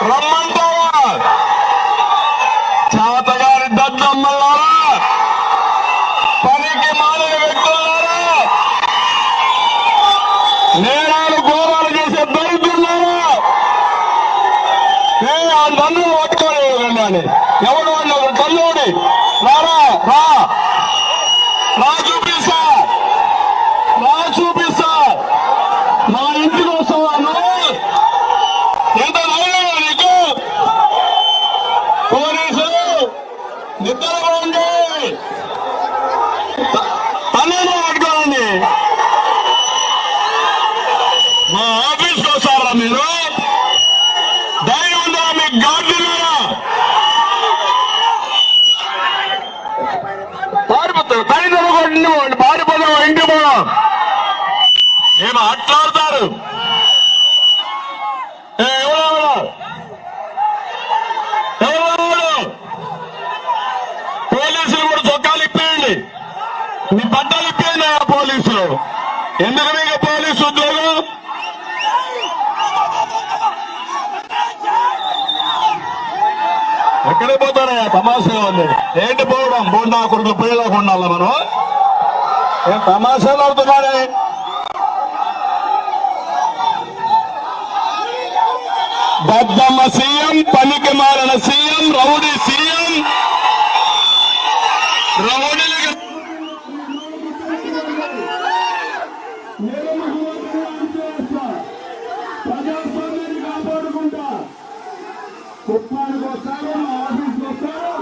రమ్మంటావా చాతగారి దద్దమ్మలారా పనికి మాలిన వ్యక్తులారా నేనాలు గోవాలు చేసే దరిద్రులారా నేను ఆ దండం పట్టుకోలేదండి ఎవడు వాళ్ళు తల్లుడి మా ఆఫీస్కి వస్తారా మీరు? ధైర్యం ఉందా మీకు గార్డున్నారా పారిపోతారు తల్లిదండ్రులు కొట్టి పారిపోతాం ఇంటి పోదాం. ఏమో అట్లాడతారు ఏ, పోలీసులు కూడా చొక్కాలు ఇప్పేయండి. మీ బట్టలు ఇప్పేయండి ఆ పోలీసులు. ఎందుకు మీకు పోలీసు ఉద్యోగం? ఎక్కడ పోతారా? తమాషా ఉంది. ఏంటి పోవడం? బోండా కొడుకు పోయేలాగా ఉండాలా మనం? ఏం తమాషాలు అవుతున్నారే? బద్దమ్మ సీఎం పనికి మారిన సీఎం రౌడీ సీఎం కుప్పానికి వస్తారు నా ఆఫీస్కి వస్తారు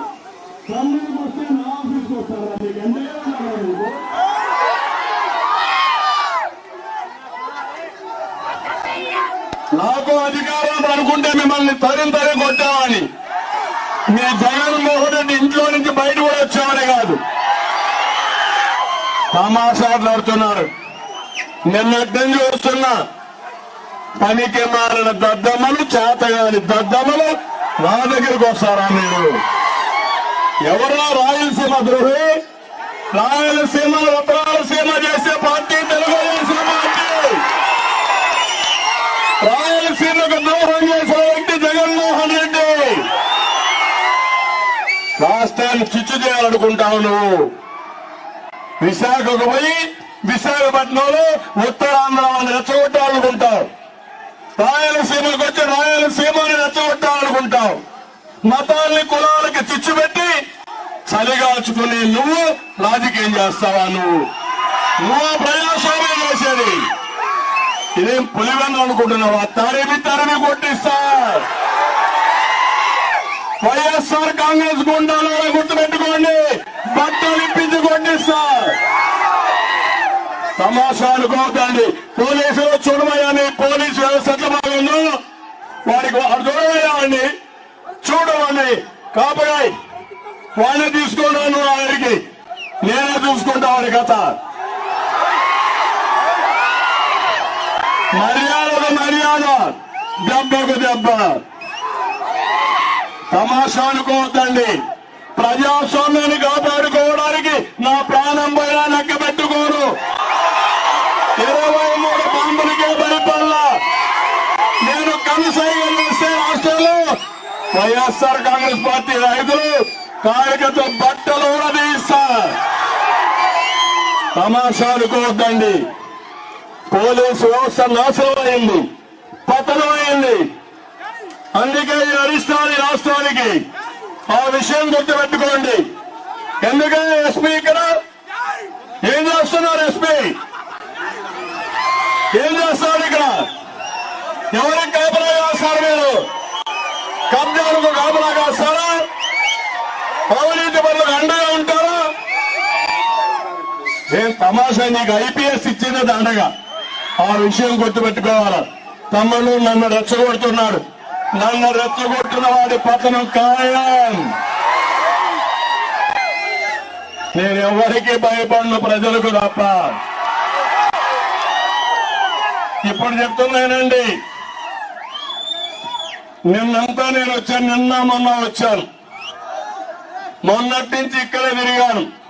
తమ్ముడికి వస్తే నా ఆఫీస్కి వస్తారు మీకు ఎంతగా మీకు? నాకు అధికారం అనుకుంటే మిమ్మల్ని తరిం తరి కొట్టామని మీ జగన్మోహన్ రెడ్డి ఇంట్లో నుంచి బయట కూడా వచ్చామని కాదు. తమాషాట్లాడుతున్నారు నిన్నటి నుంచి చూస్తున్నా. పనికి మారిన దద్దమ్మలు చేతగాని దద్దమ్మలు నా దగ్గరకు వస్తారా మీరు? ఎవరో రాయలసీమ ద్రోహి? రాయలసీమ ఉత్తరాలసీమ చేసే పార్టీ తెలుగుదేశం పార్టీ. రాయలసీమకు ద్రోహం చేసిన వ్యక్తి జగన్మోహన్ రెడ్డి. రాష్ట్రాన్ని చిచ్చు చేయాలనుకుంటావు నువ్వు. విశాఖకు పోయి విశాఖపట్నంలో ఉత్తరాంధ్రాన్ని రెచ్చగొట్టాలనుకుంటావు. రాయలసీమకు వచ్చి రాయలసీమని రెచ్చగొట్టాలనుకుంటావు. మతాల్ని కులాలకి చిచ్చు పెట్టి చలిగాల్చుకుని నువ్వు రాజకీయం చేస్తావా నువ్వు? నువ్వు ప్రజాస్వామ్యం చేసేది. ఇదేం పులివెన్న అనుకుంటున్నావా? తరిమి తరిమి కొట్టిస్తా. వైఎస్ఆర్ కాంగ్రెస్ గుండాలు గుర్తుపెట్టుకోండి. బట్టలు ఇప్పించి కొట్టిస్తా. తమాషాలు అనుకోవద్దండి పోలీసులు చూడమయ్యాన్ని పోలీసు వ్యవస్థ ఎట్లా వాడికి వాడు చూడమని చూడమండి. కాపగాయ్ వాడిని తీసుకున్నాను వాడికి నేనే చూసుకుంటా వాడి కథ. మర్యాదకు మర్యాద. దెబ్బకు దెబ్బ. తమాషా అనుకోవద్దండి ప్రజాస్వామ్యాన్ని కాపాడుకోవడానికి నా ప్రాణం పోయినా లెక్క ఇరవై మూడు బాంబులకే భయపడలా నేను కనసైగా చేస్తే రాష్ట్రంలో వైఎస్ఆర్ కాంగ్రెస్ పార్టీ రైతులు కార్యకర్త బట్టలు కూడా తీస్తా. తమాషా అనుకోవద్దండి. పోలీసు వ్యవస్థ నాశనం అయింది. పతనం అయింది. అందుకే ఈ అరిష్టాలు రాష్ట్రానికి ఆ విషయం గుర్తుపెట్టుకోండి. ఎందుకంటే ఎస్పీ ఇక్కడ? ఏం చేస్తున్నారు ఎస్పీ? ఏం చేస్తాడు ఇక్కడ ఎవరికి కాపలా కాస్తారు మీరు? కబ్జాలకు కాపలా కాస్తారా అవినీతి పనులకు అండగా ఉంటారా? ఏం తమాషా నీకు ఐపీఎస్ ఇచ్చింది అండగా ఆ విషయం గుర్తుపెట్టుకోవాలి. తమ్ముడు నన్ను రెచ్చగొడుతున్నాడు. నన్ను రెచ్చగొట్టిన వాడి పతనం ఖాయం. నేను ఎవరికి భయపడిన ప్రజలకు తప్ప. ఇప్పుడు చెప్తున్నానండి. నిన్నంతా నేను వచ్చాను నిన్న మొన్న వచ్చాను. మొన్నటి నుంచి ఇక్కడే తిరిగాను.